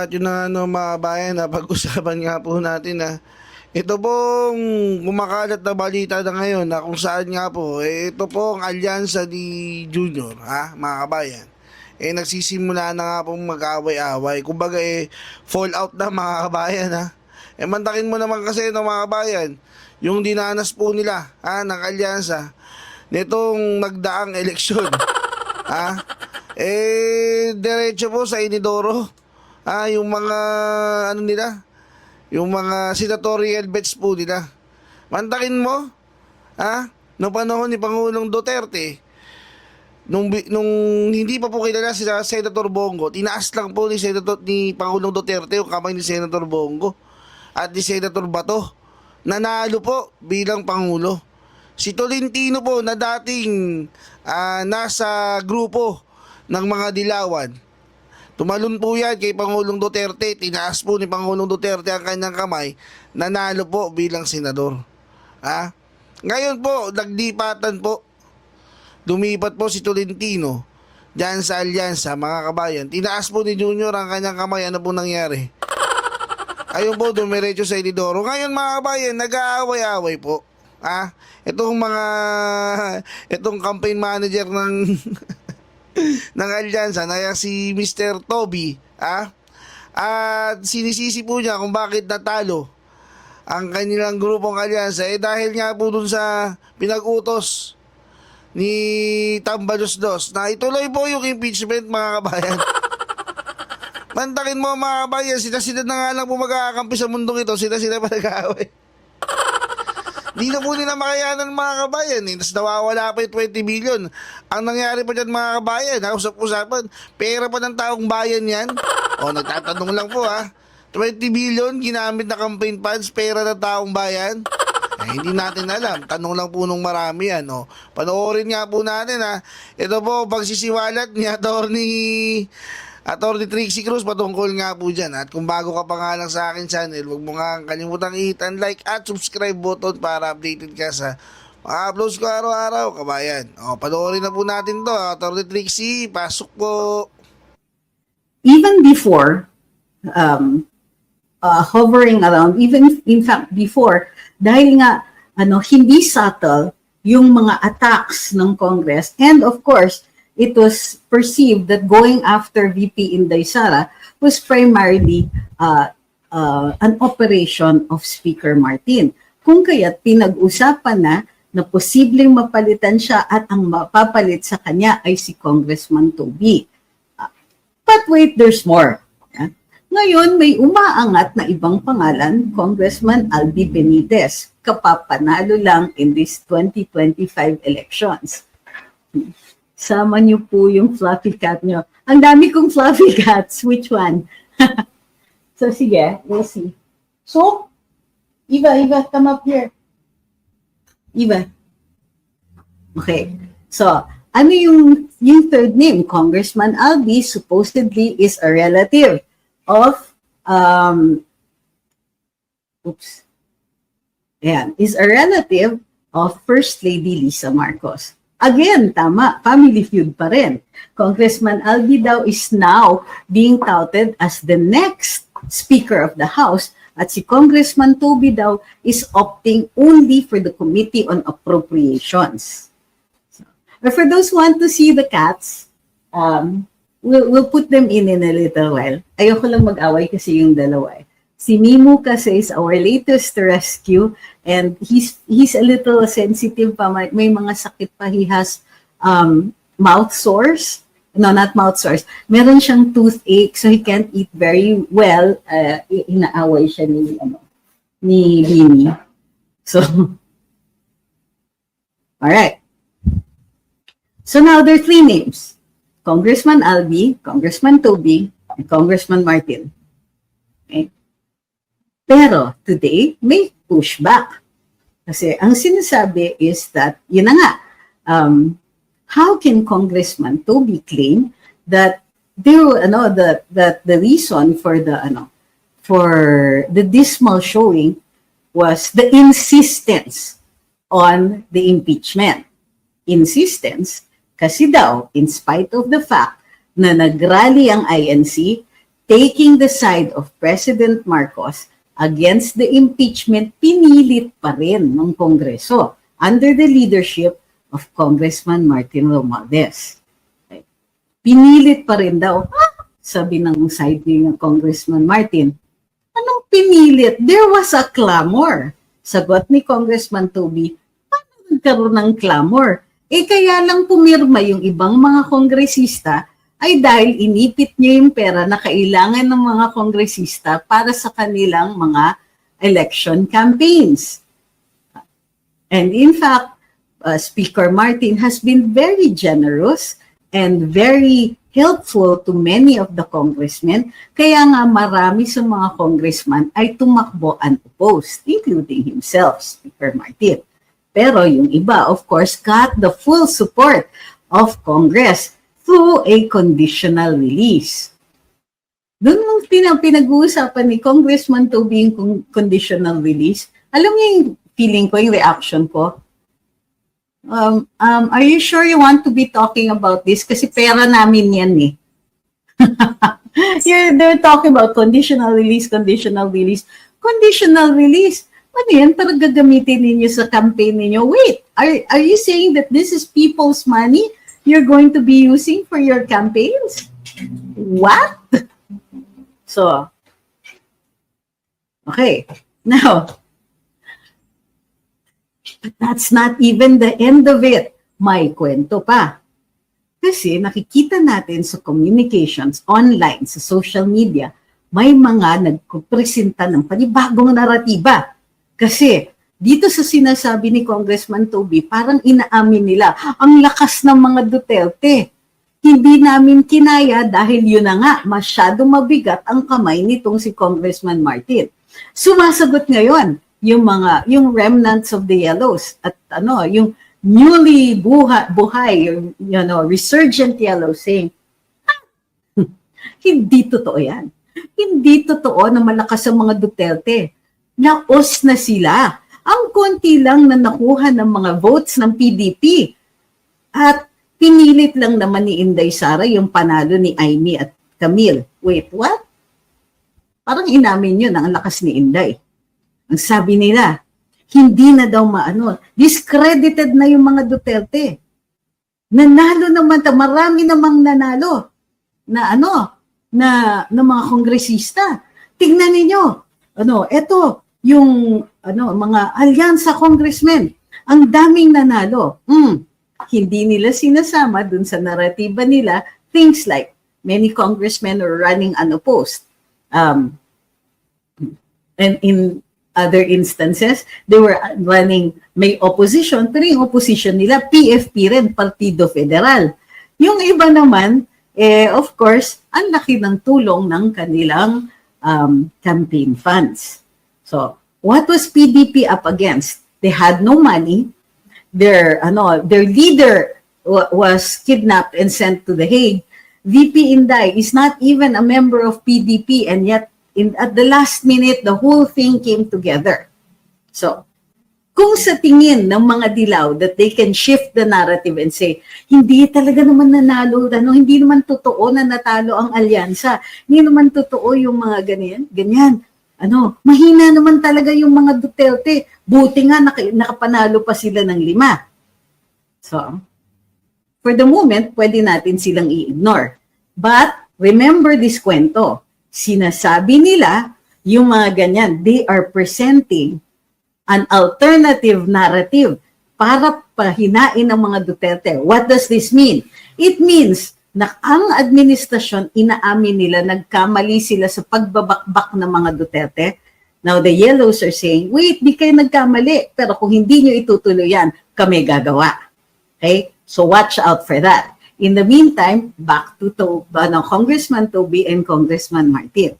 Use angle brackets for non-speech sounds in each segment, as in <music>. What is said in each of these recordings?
At yun na ano mga bayan, na pag-usapan nga po natin na ito pong kumakalat na balita na ngayon na kung saan nga po, eh, ito pong alyansa ni Junior, ha, mga kabayan. Eh, nagsisimula na nga pong mag-away-away. Kumbaga, eh, fall out na mga kabayan, ha. Eh, mantakin mo naman kasi no, mga kabayan, yung dinanas po nila, ha, ng alyansa, nitong nagdaang eleksyon, <laughs> ha. Eh, diretso po sa Inidoro, ha, yung mga, ano nila, yung mga senatorial bets po nila. Mantakin mo, ha? Noong panahon ni Pangulong Duterte, nung, nung hindi pa po kilala si Senator Bongo, tinaas lang po ni, Senator, ni Pangulong Duterte yung kamay ni Senator Bongo at ni Senator Bato. Nanalo po bilang Pangulo. Si Tolentino po na dating ah, nasa grupo ng mga dilawan, Tumalon po yan kay Pangulong Duterte. Tinaas po ni Pangulong Duterte ang kanyang kamay. Nanalo po bilang senador. Ha? Ngayon po, naglipatan po. Lumipat po si Tolentino dyan sa alyansa, mga kabayan. Tinaas po ni Junior ang kanyang kamay. Ano po nangyari? Ayun po, dumiretso sa Ilidoro. Ngayon mga kabayan, nag-aaway-aaway po. Ha? Itong mga, <laughs> itong campaign manager ng <laughs> ng alyansa na si Mr. Toby, ah, at sinisisi po niya kung bakit natalo ang kanilang grupong alyansa eh dahil nga po dun sa pinag-utos ni Tambalos Dos na ituloy po yung impeachment mga kabayan. <laughs> Mantakin mo mga kabayan, sila-sila na nga lang po magkakampi sa mundong ito, sila-sila pa nag-aaway. Di na po nila makayanan mga kabayan eh. Tapos nawawala pa yung 20 billion. Ang nangyari pa dyan mga kabayan, usap-usapan, pera pa ng taong bayan yan. O, nagtatanong lang po ha. 20 billion ginamit na campaign funds, pera ng taong bayan. Eh, hindi natin alam. Tanong lang po nung marami yan. O. Panoorin nga po natin ha. Ito po, pagsisiwalat ni Atty. Atty. Trixie Cruz patungkol nga po dyan. At kung bago ka pa nga lang sa akin channel, huwag mo nga kalimutang i-hit ang like at subscribe button para updated ka sa mga uploads ko araw-araw, kabayan. O, panoorin na po natin to. Atty. Trixie, pasok po. even before um, uh, hovering around, even in fact before, dahil nga ano, hindi subtle yung mga attacks ng Congress and of course, it was perceived that going after VP Inday Sara was primarily uh, uh, an operation of Speaker Martin. Kung kaya't pinag-usapan na na posibleng mapalitan siya at ang mapapalit sa kanya ay si Congressman Toby. But wait, there's more. Yan. Ngayon, may umaangat na ibang pangalan, Congressman Albi Benitez, kapapanalo lang in this 2025 elections. Sama niyo po yung fluffy cat niyo. Ang dami kong fluffy <laughs> cats. Which one? <laughs> so, sige, we'll see. So, Eva, Eva, come up here. Eva. Okay. So, ano yung, yung third name? Congressman Albi supposedly is a relative of, um, oops, Ayan, is a relative of First Lady Lisa Marcos. Again, tama, family feud pa rin. Congressman Albi daw is now being touted as the next Speaker of the House at si Congressman Toby daw is opting only for the Committee on Appropriations. But for those who want to see the cats, um, we'll, we'll put them in in a little while. Ayoko lang mag-away kasi yung dalawa eh. Si Mimu kasi is our latest rescue and he's he's a little sensitive pa. May, may mga sakit pa. He has um, mouth sores. No, not mouth sores. Meron siyang toothache so he can't eat very well. Uh, inaaway siya ni, ano, ni Bini. So, <laughs> all right. So now there are three names. Congressman Albi, Congressman Toby, and Congressman Martin. Okay? Pero today, may pushback. Kasi ang sinasabi is that, yun na nga, um, how can Congressman Toby claim that there, ano, that, that the reason for the, ano, for the dismal showing was the insistence on the impeachment. Insistence kasi daw, in spite of the fact na nagrally ang INC, taking the side of President Marcos against the impeachment, pinilit pa rin ng Kongreso under the leadership of Congressman Martin Romualdez. Pinilit pa rin daw, "Ah," sabi ng side ni Congressman Martin, anong pinilit? There was a clamor. Sagot ni Congressman Toby, paano nagkaroon ng clamor? Eh kaya lang pumirma yung ibang mga kongresista ay dahil inipit niya yung pera na kailangan ng mga kongresista para sa kanilang mga election campaigns. And in fact, uh, Speaker Martin has been very generous and very helpful to many of the congressmen. Kaya nga marami sa mga congressman ay tumakbo unopposed, including himself, Speaker Martin. Pero yung iba, of course, got the full support of Congress through a conditional release. Doon mong pinag pinag-uusapan ni Congressman Toby yung con- conditional release. Alam niyo yung feeling ko, yung reaction ko? Um, um, are you sure you want to be talking about this? Kasi pera namin yan eh. <laughs> You're, they're talking about conditional release, conditional release. Conditional release. Ano yan? Para gagamitin ninyo sa campaign ninyo. Wait, are, are you saying that this is people's money you're going to be using for your campaigns? What? So, okay. Now, but that's not even the end of it. May kwento pa. Kasi nakikita natin sa communications online, sa social media, may mga nagpresenta ng panibagong naratiba. Kasi dito sa sinasabi ni Congressman Toby, parang inaamin nila, ang lakas ng mga Duterte. Hindi namin kinaya dahil yun na nga, masyado mabigat ang kamay nitong si Congressman Martin. Sumasagot ngayon yung mga, yung remnants of the yellows at ano, yung newly buha, buhay, yung, you know, resurgent yellow saying, "Ah, hindi totoo yan. Hindi totoo na malakas ang mga Duterte. Naos na sila. Ang konti lang na nakuha ng mga votes ng PDP. At pinilit lang naman ni Inday Sara yung panalo ni Amy at Camille. Wait, what? Parang inamin yun ang lakas ni Inday. Ang sabi nila, hindi na daw maano, discredited na yung mga Duterte. Nanalo naman, ta- marami namang nanalo na ano, na, na mga kongresista. Tingnan ninyo, ano, eto, yung ano, mga alyansa congressmen, ang daming nanalo. Hmm, hindi nila sinasama dun sa naratiba nila things like many congressmen are running unopposed. Um, and in other instances, they were running may opposition, pero yung opposition nila, PFP rin, Partido Federal. Yung iba naman, eh, of course, ang laki ng tulong ng kanilang um, campaign funds. So, what was PDP up against? They had no money. Their, ano, their leader wa- was kidnapped and sent to The Hague. VP Inday is not even a member of PDP and yet in, at the last minute, the whole thing came together. So, kung sa tingin ng mga dilaw that they can shift the narrative and say, hindi talaga naman nanalo, ano, hindi naman totoo na natalo ang alyansa, hindi naman totoo yung mga ganyan, ganyan. Ano, mahina naman talaga yung mga Duterte. Buti nga naka- nakapanalo pa sila ng lima. So, for the moment, pwede natin silang i-ignore. But, remember this kwento. Sinasabi nila, yung mga ganyan, they are presenting an alternative narrative para pahinain ng mga Duterte. What does this mean? It means na ang administrasyon, inaamin nila, nagkamali sila sa pagbabakbak ng mga Duterte. Now, the yellows are saying, wait, di kayo nagkamali. Pero kung hindi nyo itutuloy yan, kami gagawa. Okay? So watch out for that. In the meantime, back to, to ano, Congressman Toby and Congressman Martin.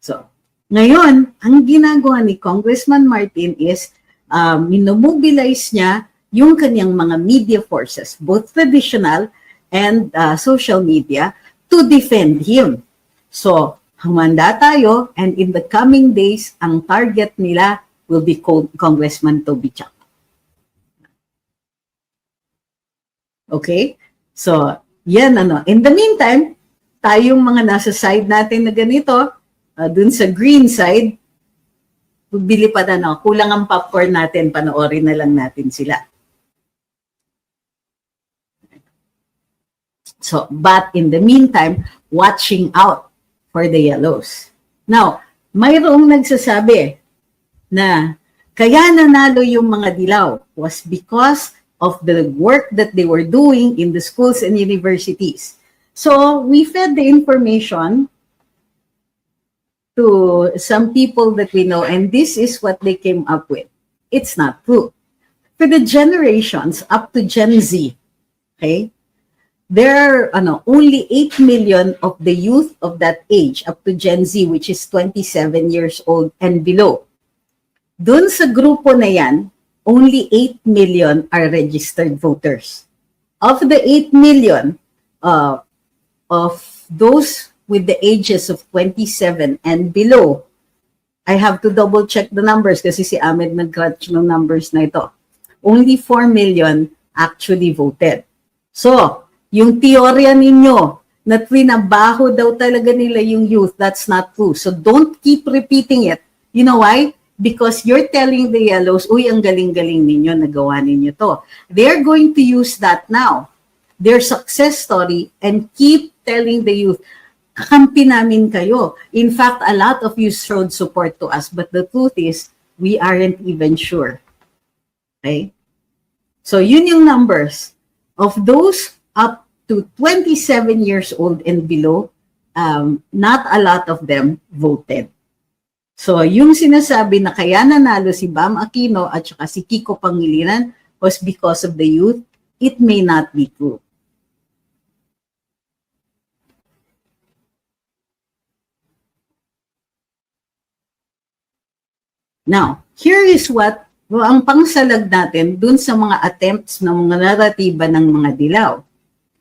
So, ngayon, ang ginagawa ni Congressman Martin is um, minomobilize niya yung kanyang mga media forces, both traditional and uh, social media, to defend him. So, humanda tayo and in the coming days, ang target nila will be Con- Congressman Toby Chuck. Okay? So, yan ano. In the meantime, tayong mga nasa side natin na ganito, uh, dun sa green side, bili pa na no, kulang ang popcorn natin, panoorin na lang natin sila. So, but in the meantime, watching out for the yellows. Now, mayroong nagsasabi na kaya nanalo yung mga dilaw was because of the work that they were doing in the schools and universities. So, we fed the information to some people that we know, and this is what they came up with. It's not true. For the generations up to Gen Z, okay, there ano, only 8 million of the youth of that age up to Gen Z, which is 27 years old and below. Doon sa grupo na yan, only 8 million are registered voters. Of the 8 million, uh, of those with the ages of 27 and below, I have to double check the numbers kasi si Ahmed nag-crunch ng numbers na ito. Only 4 million actually voted. So, yung teorya ninyo na trinabaho daw talaga nila yung youth, that's not true. So, don't keep repeating it. You know why? Because you're telling the yellows, uy, ang galing-galing ninyo, nagawa ninyo to. They're going to use that now. Their success story and keep telling the youth, kakampi namin kayo. In fact, a lot of you showed support to us, but the truth is, we aren't even sure. Okay? So, yun yung numbers. Of those up to 27 years old and below, um, not a lot of them voted. So, yung sinasabi na kaya nanalo si Bam Aquino at saka si Kiko Pangilinan was because of the youth, it may not be true. Now, here is what well, ang pangsalag natin dun sa mga attempts ng mga naratiba ng mga dilaw.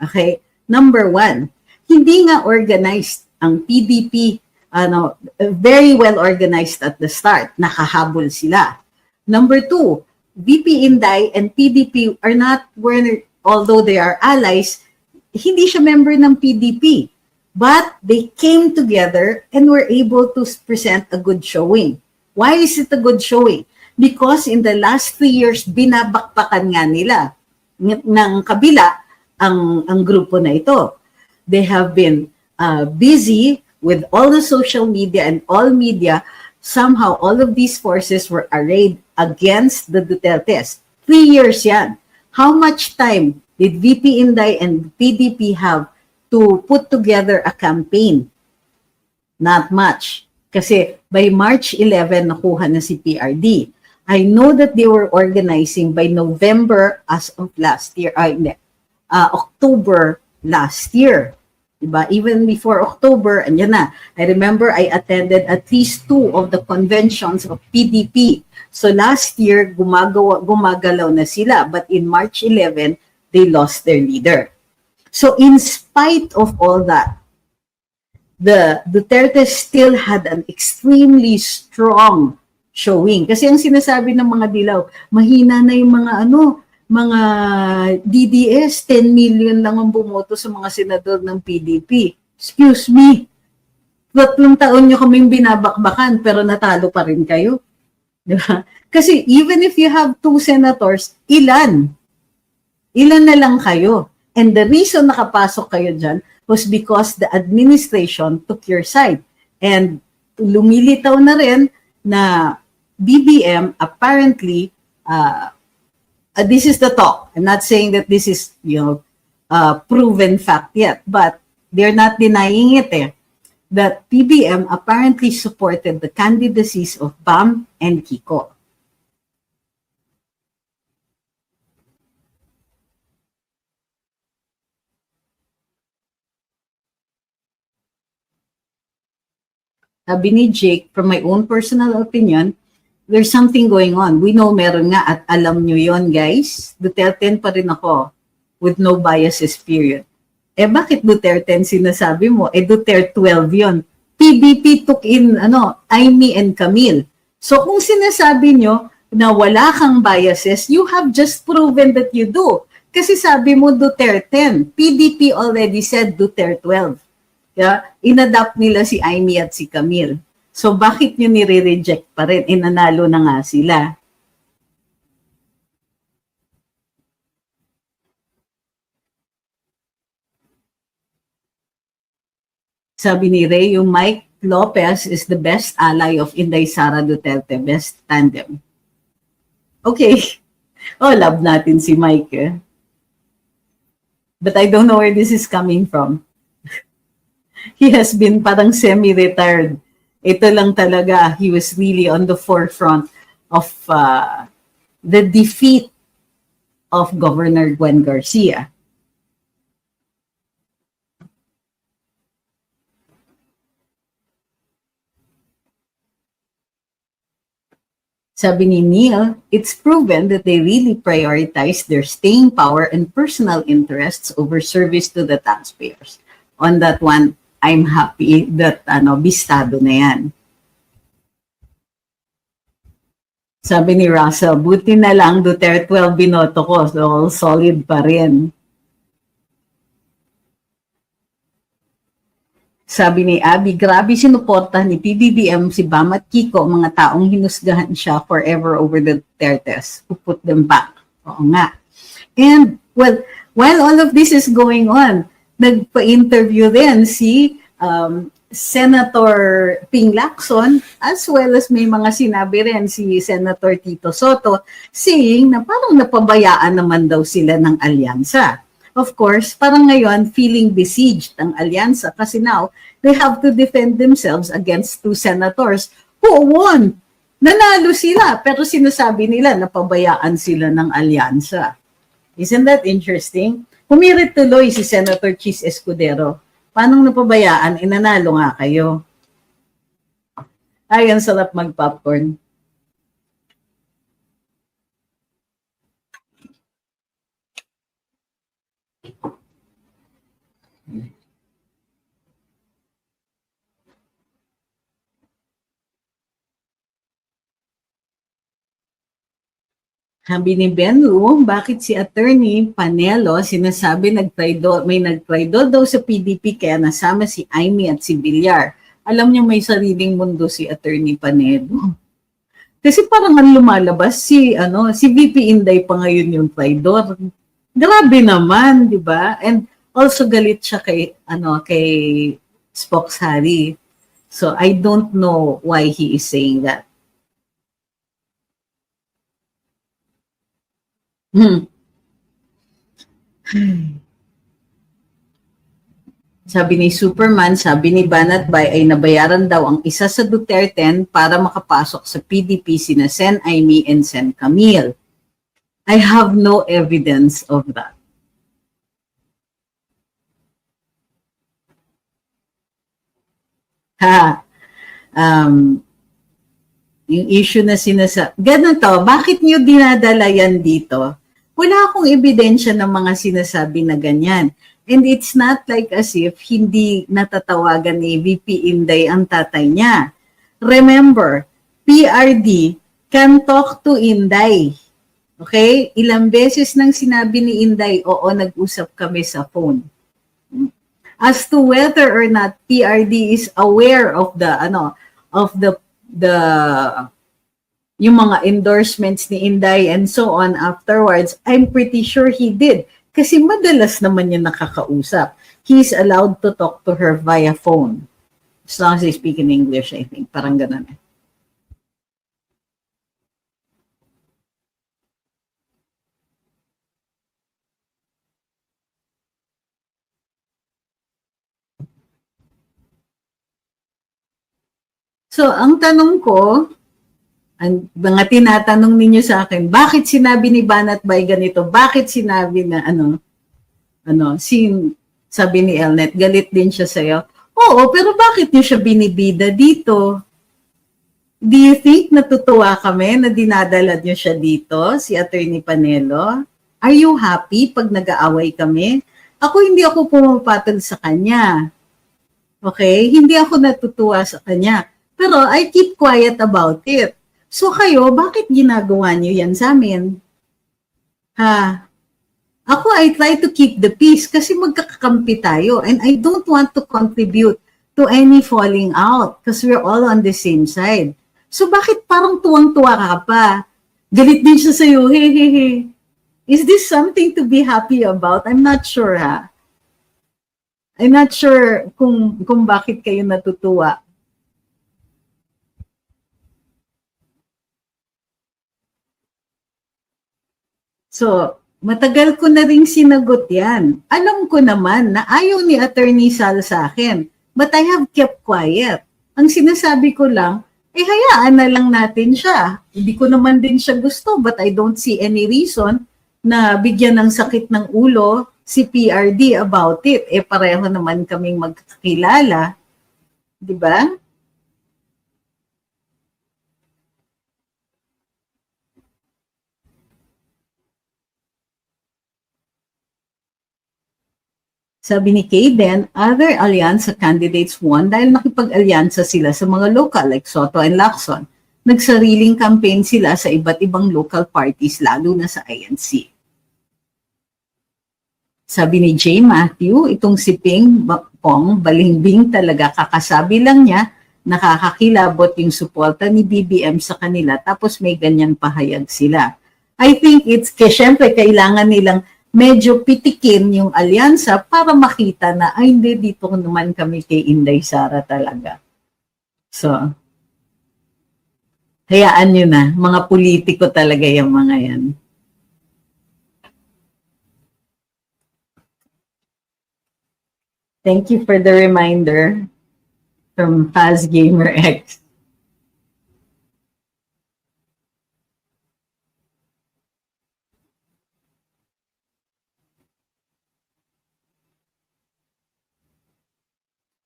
Okay? Number one, hindi nga organized ang PDP, ano, very well organized at the start. Nakahabol sila. Number two, VP Inday and PDP are not, were, although they are allies, hindi siya member ng PDP. But they came together and were able to present a good showing. Why is it a good showing? Because in the last three years, binabakbakan nga nila ng kabila ang, ang grupo na ito. They have been uh, busy with all the social media and all media. Somehow, all of these forces were arrayed against the Dutertes. Three years yan. How much time did VP Inday and PDP have to put together a campaign? Not much. Kasi by March 11, nakuha na si PRD. I know that they were organizing by November as of last year, ay, hindi, uh, October last year. Diba? Even before October, andyan na. I remember I attended at least two of the conventions of PDP. So last year, gumagawa, gumagalaw na sila. But in March 11, they lost their leader. So in spite of all that, the Duterte still had an extremely strong showing. Kasi ang sinasabi ng mga dilaw, mahina na yung mga ano, mga DDS, 10 million lang ang bumoto sa mga senador ng PDP. Excuse me, tatlong taon nyo kaming binabakbakan pero natalo pa rin kayo. Di ba? Kasi even if you have two senators, ilan? Ilan na lang kayo? And the reason nakapasok kayo dyan was because the administration took your side. And lumilitaw na rin na BBM apparently, uh, uh, this is the talk. I'm not saying that this is, you know, uh, proven fact yet, but they're not denying it eh, that PBM apparently supported the candidacies of BAM and Kiko. sabi ni Jake, from my own personal opinion, there's something going on. We know meron nga at alam nyo yon guys. Duterte pa rin ako with no biases period. Eh bakit Duterte sinasabi mo? Eh Duterte 12 yon. PDP took in ano, Amy and Camille. So kung sinasabi nyo na wala kang biases, you have just proven that you do. Kasi sabi mo Duterte 10. PDP already said Duterte 12. Yeah? Inadapt nila si Amy at si Camille. So bakit nyo nire-reject pa rin? Inanalo na nga sila. Sabi ni Ray, yung Mike Lopez is the best ally of Inday Sara Duterte, best tandem. Okay. <laughs> Oh, love natin si Mike. Eh. But I don't know where this is coming from. <laughs> he has been parang semi-retired. Ito lang talaga, he was really on the forefront of uh, the defeat of Governor Gwen Garcia. Sabi ni Neil, it's proven that they really prioritize their staying power and personal interests over service to the taxpayers. On that one, I'm happy that ano, bistado na yan. Sabi ni Russell, buti na lang Duterte 12 binoto ko, so solid pa rin. Sabi ni Abby, grabe sinuporta ni PBBM si Bam at Kiko, mga taong hinusgahan siya forever over the Dutertes who put them back. Oo nga. And, well, while all of this is going on, nagpa-interview din si um, Senator Ping Lacson as well as may mga sinabi rin si Senator Tito Soto saying na parang napabayaan naman daw sila ng alyansa. Of course, parang ngayon feeling besieged ang alyansa kasi now they have to defend themselves against two senators who won. Nanalo sila pero sinasabi nila napabayaan sila ng alyansa. Isn't that interesting? Humirit tuloy si Senator Chis Escudero. Paano napabayaan? Inanalo nga kayo. Ay, sarap mag-popcorn. Sabi ni Benlu, bakit si attorney Panelo sinasabi nagtraidor, may nagtraidor daw sa PDP kaya nasama si Amy at si Villar. Alam niyo may sariling mundo si attorney Panelo. Kasi parang ang lumalabas si ano si VP Inday pa ngayon yung traidor. Grabe naman, 'di ba? And also galit siya kay ano kay Spokes Harry. So I don't know why he is saying that. Hmm. Sabi ni Superman, sabi ni Banat Bay ay nabayaran daw ang isa sa Duterte para makapasok sa PDP sina Sen Aimee and Sen Camille. I have no evidence of that. Ha. Um, yung issue na sinasa... Ganito, bakit nyo dinadala yan dito? Wala akong ebidensya ng mga sinasabi na ganyan. And it's not like as if hindi natatawagan ni VP Inday ang tatay niya. Remember, PRD can talk to Inday. Okay? Ilang beses nang sinabi ni Inday, oo, nag-usap kami sa phone. As to whether or not PRD is aware of the, ano, of the, the, yung mga endorsements ni Inday and so on afterwards, I'm pretty sure he did. Kasi madalas naman niya nakakausap. He's allowed to talk to her via phone. As long as they speak in English, I think. Parang ganun eh. So, ang tanong ko, ang mga tinatanong ninyo sa akin, bakit sinabi ni Banat Bay ganito? Bakit sinabi na ano, ano, si, sabi ni Elnet, galit din siya sa'yo. Oo, pero bakit niyo siya binibida dito? Do you think natutuwa kami na dinadala niyo siya dito, si Attorney Panelo? Are you happy pag nag-aaway kami? Ako hindi ako pumapatol sa kanya. Okay? Hindi ako natutuwa sa kanya. Pero I keep quiet about it. So kayo, bakit ginagawa niyo yan sa amin? Ha? Ako, I try to keep the peace kasi magkakakampi tayo and I don't want to contribute to any falling out because we're all on the same side. So bakit parang tuwang-tuwa ka pa? Galit din siya sa'yo, <laughs> hey, hey. Is this something to be happy about? I'm not sure, ha? I'm not sure kung, kung bakit kayo natutuwa. So, matagal ko na ring sinagot yan. Alam ko naman na ayaw ni Attorney Sal sa akin. But I have kept quiet. Ang sinasabi ko lang, eh hayaan na lang natin siya. Hindi ko naman din siya gusto but I don't see any reason na bigyan ng sakit ng ulo si PRD about it. Eh pareho naman kaming magkakilala. Di ba? Sabi ni Kayden, other alyansa candidates won dahil nakipag-alyansa sila sa mga local like Soto and Lacson. Nagsariling campaign sila sa iba't ibang local parties lalo na sa INC. Sabi ni J. Matthew, itong si Ping Pong, balimbing talaga, kakasabi lang niya, nakakakilabot yung suporta ni BBM sa kanila, tapos may ganyan pahayag sila. I think it's, kaya syempre, kailangan nilang medyo pitikin yung alyansa para makita na, ay hindi, dito naman kami kay Inday Sara talaga. So, hayaan nyo na, mga politiko talaga yung mga yan. Thank you for the reminder from Paz Gamer X.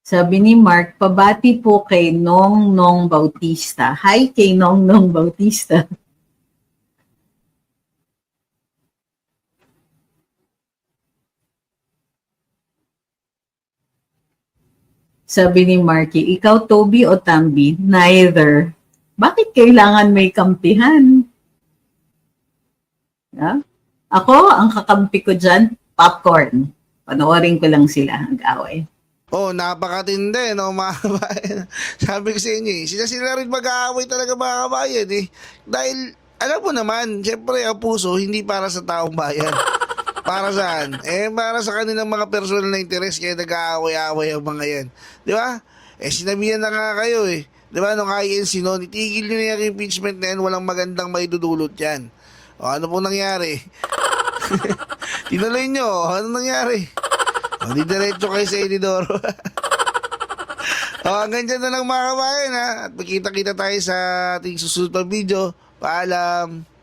Sabi ni Mark, pabati po kay Nong Nong Bautista. Hi kay Nong Nong Bautista. Sabi ni Marky, ikaw Toby o Tambi? Neither. Bakit kailangan may kampihan? Ha? Ako, ang kakampi ko dyan, popcorn. Panoorin ko lang sila mag-away. Oh, napakatindi, no, <laughs> mga kabayan. Sabi ko sa inyo, eh, sila sila rin mag-aaway talaga mga kabayan, eh. Dahil, alam mo naman, syempre, ang puso, hindi para sa taong bayan. <laughs> Para saan? Eh, para sa kanilang mga personal na interes, kaya nag-aaway-aaway ang mga yan. Di ba? Eh, sinabihan na nga kayo, eh. Di ba, nung INC, no, itigil nyo na yung impeachment na yan, walang magandang maidudulot yan. O, ano po nangyari? <laughs> Tinuloy nyo, ano nangyari? O, di diretso kayo sa Inidoro. <laughs> o, hanggang dyan na lang mga kabayan, ha? At magkita-kita tayo sa ating susunod na video. Paalam.